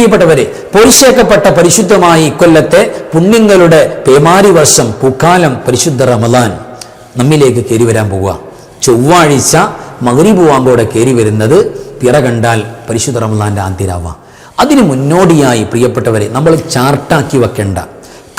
പ്രിയപ്പെട്ടവരെ പൊരിശേക്കപ്പെട്ട പരിശുദ്ധമായ ഇക്കൊല്ലത്തെ പുണ്യങ്ങളുടെ പേമാരി വർഷം പൂക്കാലം പരിശുദ്ധ റമദാൻ നമ്മിലേക്ക് കയറി വരാൻ പോവുക. ചൊവ്വാഴ്ച മകരി വാങ്കോടെ കയറി വരുന്നത് പിറ കണ്ടാൽ പരിശുദ്ധ റമദാന്റെ ആന്തിരാവാം അതിന് മുന്നോടിയായി പ്രിയപ്പെട്ടവരെ നമ്മൾ ചാർട്ടാക്കി വെക്കേണ്ട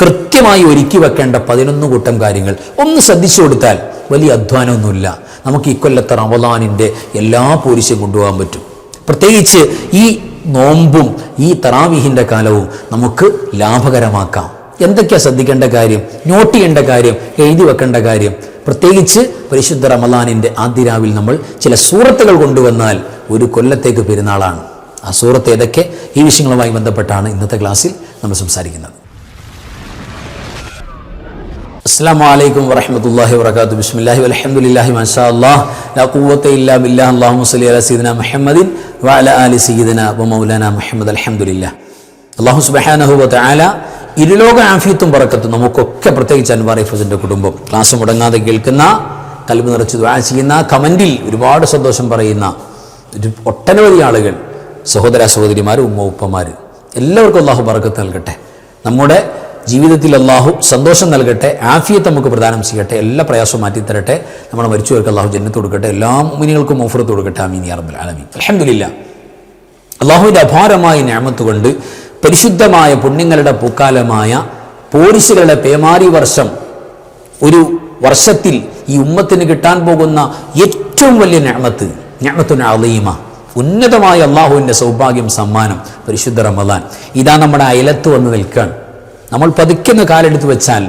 കൃത്യമായി ഒരുക്കി വെക്കേണ്ട പതിനൊന്ന് കൂട്ടം കാര്യങ്ങൾ ഒന്ന് ശ്രദ്ധിച്ചു കൊടുത്താൽ വലിയ അധ്വാനമൊന്നുമില്ല. നമുക്ക് ഇക്കൊല്ലത്തെ റമദാനിന്റെ എല്ലാ പോലീസും കൊണ്ടുപോകാൻ പറ്റും. പ്രത്യേകിച്ച് ഈ നോമ്പും ഈ തറാവിഹിന്റെ കാലവും നമുക്ക് ലാഭകരമാക്കാം. എന്തൊക്കെയാണ് ശ്രദ്ധിക്കേണ്ട കാര്യം? നോട്ട് ചെയ്യേണ്ട കാര്യം എഴുതി വെക്കേണ്ട കാര്യം. പ്രത്യേകിച്ച് പരിശുദ്ധ റമലാനിന്റെ ആദ്യ രാവിൽ നമ്മൾ ചില സൂറത്തുകൾ കൊണ്ടുവന്നാൽ ഒരു കൊല്ലത്തേക്ക് പെരുന്നാളാണ്. ആ സൂറത്ത് ഏതൊക്കെ? ഈ വിഷയങ്ങളുമായി ബന്ധപ്പെട്ടാണ് ഇന്നത്തെ ക്ലാസ്സിൽ നമ്മൾ സംസാരിക്കുന്നത്. അസ്സാം വലൈക്കും വറഹമത്തല്ലാഹി ബിസ്മില്ലാഹി അലഹമുല്ലാഹി മാഷാ അല്ലാഹ്. ലാ ഖുവത്ത ഇല്ലാ ബില്ലാഹ്. അല്ലാഹുമ്മ സ്വല്ലി അലാ സീദന മുഹമ്മദിൻ വഅല ആലി സീദന വ മൗലാന മുഹമ്മദ് അലഹമുല്ല അല്ലാഹു സുബ്ഹാനഹു വ തആല ഇരുലോക ആഫിയത്തും ബറക്കത്തും നമുക്കൊക്കെ പ്രത്യേകിച്ച് അൻവാർ ഹൈഫസിന്റെ കുടുംബം. ക്ലാസ് മുടങ്ങാതെ കേൾക്കുന്ന കൽബ് നിറച്ച് ദുആ ചെയ്യുന്ന കമന്റിൽ ഒരുപാട് സന്തോഷം പറയുന്ന ഒരു ഒട്ടനവധി ആളുകൾ സഹോദര സഹോദരിമാർ ഉമ്മ ഉപ്പമാർ എല്ലാവർക്കും അള്ളാഹു പറക്കത്ത് നൽകട്ടെ. നമ്മുടെ ജീവിതത്തിൽ അള്ളാഹു സന്തോഷം നൽകട്ടെ ആഫിയത്ത് നമുക്ക് പ്രദാനം ചെയ്യട്ടെ എല്ലാ പ്രയാസവും മാറ്റി തരട്ടെ. മരിച്ചവർക്ക് അള്ളാഹു ജന്നത്ത് കൊടുക്കട്ടെ എല്ലാ മുമിനികൾക്കും ഓഫറത്ത് കൊടുക്കട്ടെ. ആമീൻ യാ റബ്ബൽ ആലമീൻ. അലഹമില്ല അള്ളാഹുവിന്റെ അപാരമായ ഞാമത്ത് കൊണ്ട് പരിശുദ്ധമായ പുണ്യങ്ങളുടെ പൂക്കാലമായ പോരിശുകളുടെ പേമാരി വർഷം ഒരു വർഷത്തിൽ ഈ ഉമ്മത്തിന് കിട്ടാൻ പോകുന്ന ഏറ്റവും വലിയ ഞാമത്ത് ഞാമത്തുന അലീമ ഉന്നതമായ അള്ളാഹുവിന്റെ സൗഭാഗ്യം സമ്മാനം പരിശുദ്ധ റമദാൻ. ഇതാ നമ്മുടെ അയലത്ത് വന്ന് നിൽക്കുകയാണ്. നമ്മൾ പതുക്കുന്ന കാലെടുത്ത് വെച്ചാൽ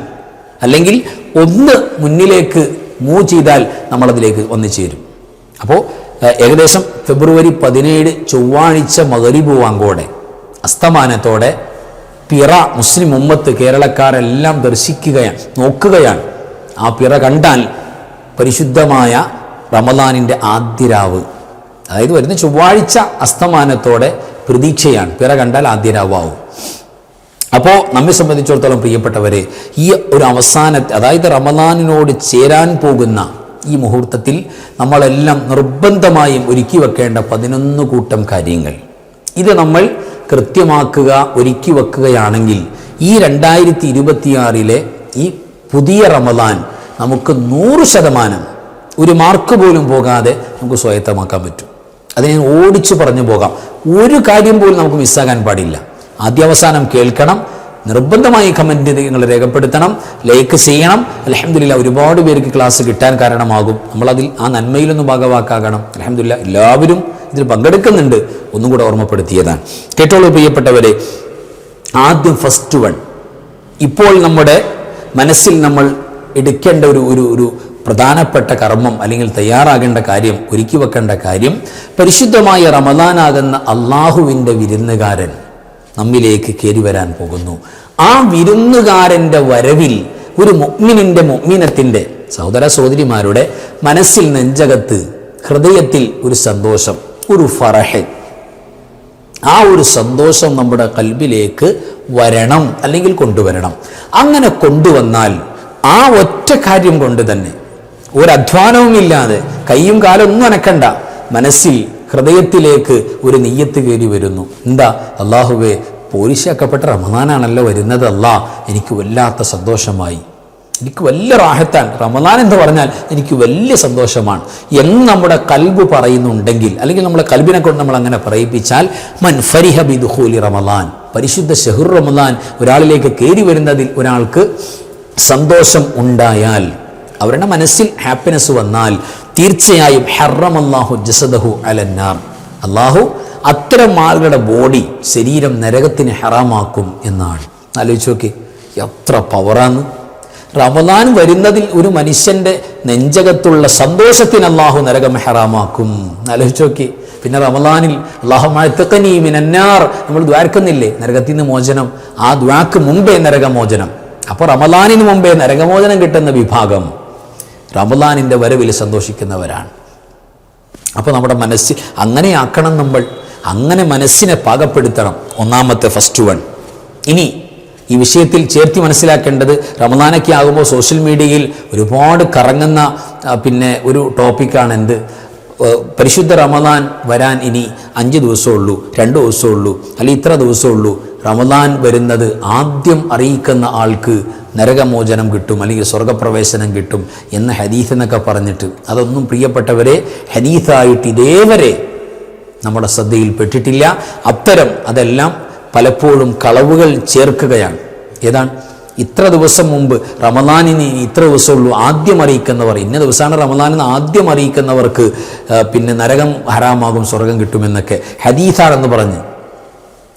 അല്ലെങ്കിൽ ഒന്ന് മുന്നിലേക്ക് മൂവ് ചെയ്താൽ നമ്മളതിലേക്ക് ഒന്ന് ചേരും. അപ്പോൾ ഏകദേശം ഫെബ്രുവരി പതിനേഴ് ചൊവ്വാഴ്ച മകരിബ് വാങ്കോടെ അസ്തമാനത്തോടെ പിറ മുസ്ലിം ഉമ്മത്ത് കേരളക്കാരെല്ലാം ദർശിക്കുകയാണ് നോക്കുകയാണ്. ആ പിറ കണ്ടാൽ പരിശുദ്ധമായ റമദാനിന്റെ ആദ്യരാവ് അതായത് വരുന്ന ചൊവ്വാഴ്ച അസ്തമാനത്തോടെ പ്രതീക്ഷയാണ് പിറ കണ്ടാൽ ആദ്യരാവാവും അപ്പോൾ നമ്മെ സംബന്ധിച്ചിടത്തോളം പ്രിയപ്പെട്ടവരെ ഈ ഒരു അവസാന അതായത് റമദാനിനോട് ചേരാൻ പോകുന്ന ഈ മുഹൂർത്തത്തിൽ നമ്മളെല്ലാം നിർബന്ധമായും ഒരുക്കി വെക്കേണ്ട പതിനൊന്ന് കൂട്ടം കാര്യങ്ങൾ. ഇത് നമ്മൾ കൃത്യമാക്കുക ഒരുക്കി വെക്കുകയാണെങ്കിൽ ഈ രണ്ടായിരത്തി ഇരുപത്തിയാറിലെ ഈ പുതിയ റമദാൻ നമുക്ക് നൂറ് ശതമാനം ഒരു മാർക്ക് പോലും പോകാതെ നമുക്ക് സ്വായത്തമാക്കാൻ പറ്റും. അതിനെ ഓടിച്ചു പറഞ്ഞു പോകാം. ഒരു കാര്യം പോലും നമുക്ക് മിസ്സാകാൻ പാടില്ല. ആദ്യാവസാനം കേൾക്കണം. നിർബന്ധമായി കമന്റ് നിങ്ങൾ രേഖപ്പെടുത്തണം. ലൈക്ക് ചെയ്യണം. അലഹമില്ല ഒരുപാട് പേർക്ക് ക്ലാസ് കിട്ടാൻ കാരണമാകും. നമ്മളതിൽ ആ നന്മയിലൊന്നും ഭാഗവാക്കാകണം. അലഹമില്ല എല്ലാവരും ഇതിൽ പങ്കെടുക്കുന്നുണ്ട്. ഒന്നും കൂടെ ഓർമ്മപ്പെടുത്തിയതാണ്. കേട്ടോളൂ പ്രിയപ്പെട്ടവരെ ആദ്യം ഫസ്റ്റ് വൺ ഇപ്പോൾ നമ്മുടെ മനസ്സിൽ നമ്മൾ എടുക്കേണ്ട ഒരു ഒരു ഒരു പ്രധാനപ്പെട്ട കർമ്മം അല്ലെങ്കിൽ തയ്യാറാകേണ്ട കാര്യം ഒരുക്കി വെക്കേണ്ട കാര്യം പരിശുദ്ധമായ റമദാനാകുന്ന അള്ളാഹുവിന്റെ വിരുന്നുകാരൻ നമ്മിലേക്ക് കയറി വരാൻ പോകുന്നു. ആ വിരുന്നുകാരന്റെ വരവിൽ ഒരു മൊഗ്മിനിന്റെ മൊഗ്മിനത്തിന്റെ സഹോദര സഹോദരിമാരുടെ മനസ്സിൽ നെഞ്ചകത്ത് ഹൃദയത്തിൽ ഒരു സന്തോഷം ഒരു ഫറഹ്. ആ ഒരു സന്തോഷം നമ്മുടെ കൽബിലേക്ക് വരണം അല്ലെങ്കിൽ കൊണ്ടുവരണം. അങ്ങനെ കൊണ്ടുവന്നാൽ ആ ഒറ്റ കാര്യം കൊണ്ട് തന്നെ ഒരു ഒരധ്വാനവുമില്ലാതെ കൈയും കാലൊന്നും അനക്കണ്ട. മനസ്സിൽ ഹൃദയത്തിലേക്ക് ഒരു നെയ്യത്ത് കയറി വരുന്നു. എന്താ? അള്ളാഹുവേ പോലീശാക്കപ്പെട്ട റമദാനാണല്ലോ വരുന്നത് അല്ലാ. എനിക്ക് വല്ലാത്ത സന്തോഷമായി. എനിക്ക് വലിയ റാഹത്താൻ റമദാൻ എന്ന് പറഞ്ഞാൽ എനിക്ക് വലിയ സന്തോഷമാണ്. എന്ന് നമ്മുടെ കൽബ് പറയുന്നുണ്ടെങ്കിൽ അല്ലെങ്കിൽ നമ്മുടെ കൽബിനെ കൊണ്ട് നമ്മൾ അങ്ങനെ പറയിപ്പിച്ചാൽ മൻ ഫരിഹ ബിദുഹൂലി റമദാൻ. പരിശുദ്ധ ഷെഹുർ റമദാൻ ഒരാളിലേക്ക് കയറി വരുന്നതിൽ ഒരാൾക്ക് സന്തോഷം ഉണ്ടായാൽ അവരുടെ മനസ്സിൽ ഹാപ്പിനെസ് വന്നാൽ തീർച്ചയായും ഹറം അല്ലാഹു ജസദഹു അലന്നാർ അള്ളാഹു അത്തരം ആളുകളുടെ ബോഡി ശരീരം നരകത്തിന് ഹെറാമാക്കും എന്നാണ്. ആലോചിച്ച് നോക്കി എത്ര പവറാണ് റമദാൻ വരുന്നതിൽ ഒരു മനുഷ്യന്റെ നെഞ്ചകത്തുള്ള സന്തോഷത്തിന് അള്ളാഹു നരകം ഹെറാമാക്കും. ആലോചിച്ച് നോക്കി പിന്നെ റമദാനിൽ അള്ളാഹു മഴത്തക്കനീ മിനന്നാർ നമ്മൾ ദ്വാരക്കുന്നില്ലേ? നരകത്തിൽ നിന്ന് മോചനം. ആ ദ്വാക്ക് മുമ്പേ നരകമോചനം. അപ്പോൾ റമദാനിന് മുമ്പേ നരകമോചനം കിട്ടുന്ന വിഭാഗം റമദാനിന്റെ വരവിൽ സന്തോഷിക്കുന്നവരാണ്. അപ്പോൾ നമ്മുടെ മനസ്സിൽ അങ്ങനെയാക്കണം നമ്മൾ അങ്ങനെ മനസ്സിനെ പാകപ്പെടുത്തണം. ഒന്നാമത്തെ ഫസ്റ്റ് വൺ ഇനി ഈ വിഷയത്തിൽ ചേർത്തി മനസ്സിലാക്കേണ്ടത് റമദാനൊക്കെ ആകുമ്പോൾ സോഷ്യൽ മീഡിയയിൽ ഒരുപാട് കറങ്ങുന്ന പിന്നെ ഒരു ടോപ്പിക്കാണ് എന്ത്? പരിശുദ്ധ റമദാൻ വരാൻ ഇനി അഞ്ച് ദിവസമുള്ളൂ രണ്ട് ദിവസമുള്ളൂ അല്ലെങ്കിൽ ഇത്ര ദിവസമുള്ളൂ റമദാൻ വരുന്നത് ആദ്യം അറിയിക്കുന്ന ആൾക്ക് നരകമോചനം കിട്ടും അല്ലെങ്കിൽ സ്വർഗപ്രവേശനം കിട്ടും എന്ന ഹദീസ് എന്നൊക്കെ പറഞ്ഞിട്ട്. അതൊന്നും പ്രിയപ്പെട്ടവരെ ഹദീസായിട്ട് ഇതേവരെ നമ്മുടെ ശ്രദ്ധയിൽപ്പെട്ടിട്ടില്ല. അത്തരം അതെല്ലാം പലപ്പോഴും കളവുകൾ ചേർക്കുകയാണ്. ഏതാണ്? ഇത്ര ദിവസം മുമ്പ് റമദാനിന് ഇത്ര ദിവസമുള്ളൂ ആദ്യം അറിയിക്കുന്നവർ ഇന്ന ദിവസമാണ് റമദാനെന്ന് ആദ്യം അറിയിക്കുന്നവർക്ക് പിന്നെ നരകം ഹറാമാകും സ്വർഗം കിട്ടുമെന്നൊക്കെ ഹദീസാണെന്ന് പറഞ്ഞ്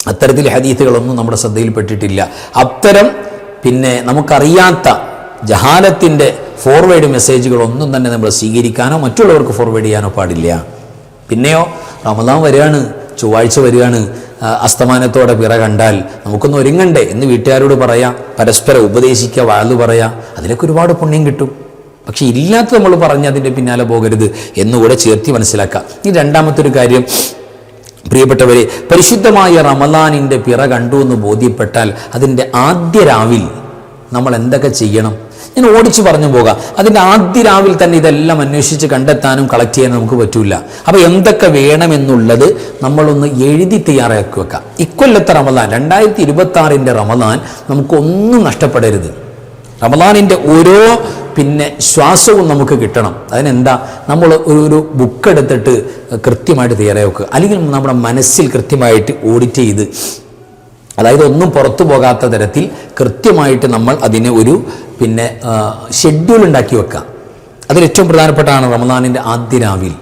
അത്തരത്തിൽ ഹദീത്തുകളൊന്നും നമ്മുടെ ശ്രദ്ധയിൽപ്പെട്ടിട്ടില്ല. അത്തരം പിന്നെ നമുക്കറിയാത്ത ജഹാലത്തിന്റെ ഫോർവേഡ് മെസ്സേജുകളൊന്നും തന്നെ നമ്മൾ സ്വീകരിക്കാനോ മറ്റുള്ളവർക്ക് ഫോർവേഡ് ചെയ്യാനോ പാടില്ല. പിന്നെയോ റമദാൻ വരികയാണ് ചൊവ്വാഴ്ച വരികയാണ് അസ്തമാനത്തോടെ പിറ കണ്ടാൽ നമുക്കൊന്ന് ഒരുങ്ങണ്ടേ എന്ന് വീട്ടുകാരോട് പറയാം പരസ്പരം ഉപദേശിക്കുക വാഴ്ന്നു പറയാം. അതിലൊക്കെ ഒരുപാട് പുണ്യം കിട്ടും. പക്ഷേ ഇല്ലാത്ത നമ്മൾ പറഞ്ഞ് അതിന്റെ പിന്നാലെ പോകരുത് എന്നുകൂടെ ചേർത്തി മനസ്സിലാക്കാം. ഈ രണ്ടാമത്തെ ഒരു കാര്യം പ്രിയപ്പെട്ടവരെ പരിശുദ്ധമായ റമദാനിന്റെ പിറ കണ്ടു എന്ന് ബോധ്യപ്പെട്ടാൽ അതിന്റെ ആദ്യ രാവിൽ നമ്മൾ എന്തൊക്കെ ചെയ്യണം? ഞാൻ ഓടിച്ചു പറഞ്ഞു പോകാം. അതിന്റെ ആദ്യ രാവിൽ തന്നെ ഇതെല്ലാം അന്വേഷിച്ച് കണ്ടെത്താനും കളക്ട് ചെയ്യാനും നമുക്ക് പറ്റില്ല അപ്പോൾ എന്തൊക്കെ വേണമെന്നുള്ളത് നമ്മളൊന്ന് എഴുതി തയ്യാറാക്കി വെക്കാം. ഇക്കൊല്ലത്തെ റമദാൻ രണ്ടായിരത്തി ഇരുപത്തി ആറിന്റെ റമദാൻ നമുക്കൊന്നും നഷ്ടപ്പെടരുത്. റമദാനിന്റെ ഓരോ പിന്നെ ശ്വാസവും നമുക്ക് കിട്ടണം. അതിനെന്താ? നമ്മൾ ഒരു ഒരു ബുക്ക് എടുത്തിട്ട് കൃത്യമായിട്ട് വെക്കുക അല്ലെങ്കിൽ നമ്മുടെ മനസ്സിൽ കൃത്യമായിട്ട് ഓഡിറ്റ് ചെയ്ത് അതായത് ഒന്നും പുറത്തു പോകാത്ത തരത്തിൽ കൃത്യമായിട്ട് നമ്മൾ അതിനെ ഒരു പിന്നെ ഷെഡ്യൂൾ ഉണ്ടാക്കി വെക്കുക അതിലേറ്റവും പ്രധാനപ്പെട്ടാണ് റമദാനിന്റെ ആദ്യ രാവിൽ.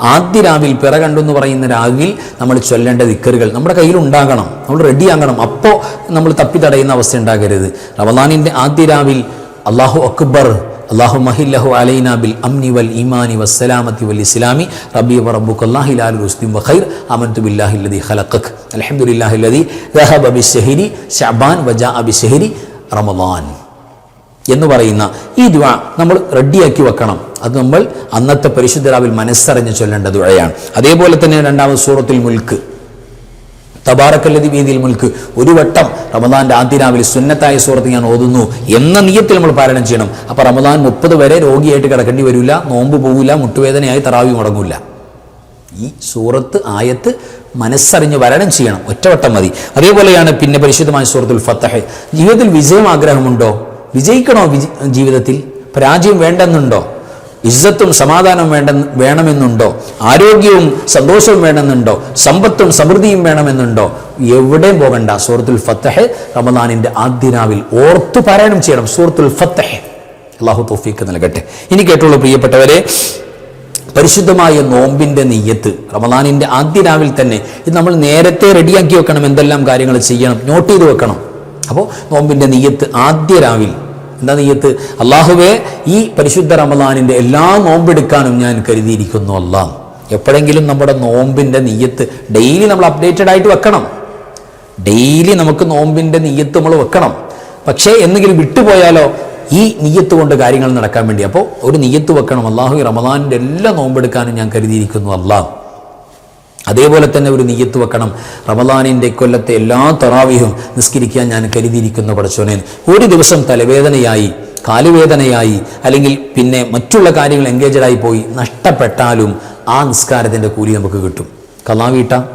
ആദ്യ രാവിൽ പിറ കണ്ടു എന്ന് പറയുന്ന രാവിൽ നമ്മൾ ചൊല്ലേണ്ട ദിക്കറുകൾ നമ്മുടെ കയ്യിൽ ഉണ്ടാകണം. നമ്മൾ റെഡി ആകണം. അപ്പോൾ നമ്മൾ തപ്പി തടയുന്ന അവസ്ഥ ഉണ്ടാകരുത്. റമദാനിന്റെ ആദ്യ രാവിൽ അള്ളാഹു അക്ബർ അള്ളാഹു മഹില്ലഹു അലൈന ബിൽ അംനി വൽ ഈമാനി വസ്സലാമത്തി വൽ ഇസ്ലാമി. റബ്ബി വറബ്ബുക അല്ലാഹി ലാൽ റുസ്ദിം വഖൈർ അമൻതു ബില്ലാഹി ലദി ഖലഖക്. അൽഹംദുലില്ലാഹി ലദി ദഹബ ബിശ്ശഹരി ശഅബാൻ വജാഅ ബിശ്ശഹരി റമദാൻ എന്ന് പറയുന്ന ഈ ദ നമ്മൾ റെഡിയാക്കി വെക്കണം. അത് നമ്മൾ അന്നത്തെ പരിശുദ്ധ രാവിൽ മനസ്സറിഞ്ഞ് ചൊല്ലേണ്ട ദുഴയാണ് അതേപോലെ തന്നെ രണ്ടാമത് സൂറത്തിൽ മുൽക്ക്. തബാറക്കല്ലതി വീതിയിൽ മുൽക്ക് ഒരു വട്ടം റമദാന്റെ ആദ്യ രാവിലെ സുന്നത്തായ സുഹൃത്ത് ഞാൻ ഓതുന്നു എന്ന നീയത്തിൽ നമ്മൾ പാരായണം ചെയ്യണം. അപ്പോൾ റമദാൻ മുപ്പത് വരെ രോഗിയായിട്ട് കിടക്കേണ്ടി വരില്ല നോമ്പ് പോകില്ല മുട്ടുവേദനയായി തറാവി മുടങ്ങില്ല ഈ സൂറത്ത് ആയത്ത് മനസ്സറിഞ്ഞ് വരണം ചെയ്യണം. ഒറ്റവട്ടം മതി. അതേപോലെയാണ് പിന്നെ പരിശുദ്ധമായ സൂറത്തുൽ ഫത്തഹ്. ജീവിതത്തിൽ വിജയം ആഗ്രഹമുണ്ടോ? വിജയിക്കണോ വിജ- ജീവിതത്തിൽ? പരാജയം വേണ്ടെന്നുണ്ടോ? ഇസ്സത്തും സമാധാനം വേണ്ട വേണമെന്നുണ്ടോ? ആരോഗ്യവും സന്തോഷവും വേണമെന്നുണ്ടോ? സമ്പത്തും സമൃദ്ധിയും വേണമെന്നുണ്ടോ? എവിടെയും പോകണ്ട? സൂറത്തുൽ ഫത്തഹ് റമദാനിന്റെ ആദ്യ നാവിൽ ഓർത്തു പാരായണം ചെയ്യണം. സൂറത്തുൽ ഫത്തഹ്. അള്ളാഹു തോഫീക്ക് നൽകട്ടെ. ഇനി കേട്ടുള്ളൂ പ്രിയപ്പെട്ടവരെ പരിശുദ്ധമായ നോമ്പിന്റെ നെയ്യത്ത് റമദാനിന്റെ ആദ്യ രാവിൽ തന്നെ ഇത് നമ്മൾ നേരത്തെ റെഡിയാക്കി വെക്കണം എന്തെല്ലാം കാര്യങ്ങൾ ചെയ്യണം നോട്ട് ചെയ്ത് വെക്കണം. അപ്പോൾ നോമ്പിന്റെ നെയ്യത്ത് ആദ്യ രാവിൽ എന്താ നെയ്യത്ത് അള്ളാഹുവേ ഈ പരിശുദ്ധ റമദാനിന്റെ എല്ലാ നോമ്പെടുക്കാനും ഞാൻ കരുതിയിരിക്കുന്നു അല്ല എപ്പോഴെങ്കിലും നമ്മുടെ നോമ്പിന്റെ നെയ്യത്ത് ഡെയിലി നമ്മൾ അപ്ഡേറ്റഡ് ആയിട്ട് വെക്കണം. ഡെയിലി നമുക്ക് നോമ്പിന്റെ നെയ്യത്ത് നമ്മൾ വെക്കണം. പക്ഷേ എന്തെങ്കിലും വിട്ടുപോയാലോ ഈ നെയ്യത്ത് കൊണ്ട് കാര്യങ്ങൾ നടക്കാൻ വേണ്ടി. അപ്പോൾ ഒരു നെയ്യത്ത് വെക്കണം. അള്ളാഹു റമദാനിന്റെ എല്ലാ നോമ്പെടുക്കാനും ഞാൻ കരുതിയിരിക്കുന്നു അള്ളാഹ് അതേപോലെ തന്നെ ഒരു നീയത്ത് വെക്കണം. റമദാനിന്റെ കൊല്ലത്തെ എല്ലാ തറാവിയും നിസ്കരിക്കാൻ ഞാൻ കരുതിയിരിക്കുന്നു പഠിച്ചോനെ. ഒരു ദിവസം തലവേദനയായി കാലുവേദനയായി അല്ലെങ്കിൽ പിന്നെ മറ്റുള്ള കാര്യങ്ങൾ എൻഗേജഡായി പോയി നഷ്ടപ്പെട്ടാലും ആ നിസ്കാരത്തിന്റെ കൂലി നമുക്ക് കിട്ടും. കലാ വീട്ടാം.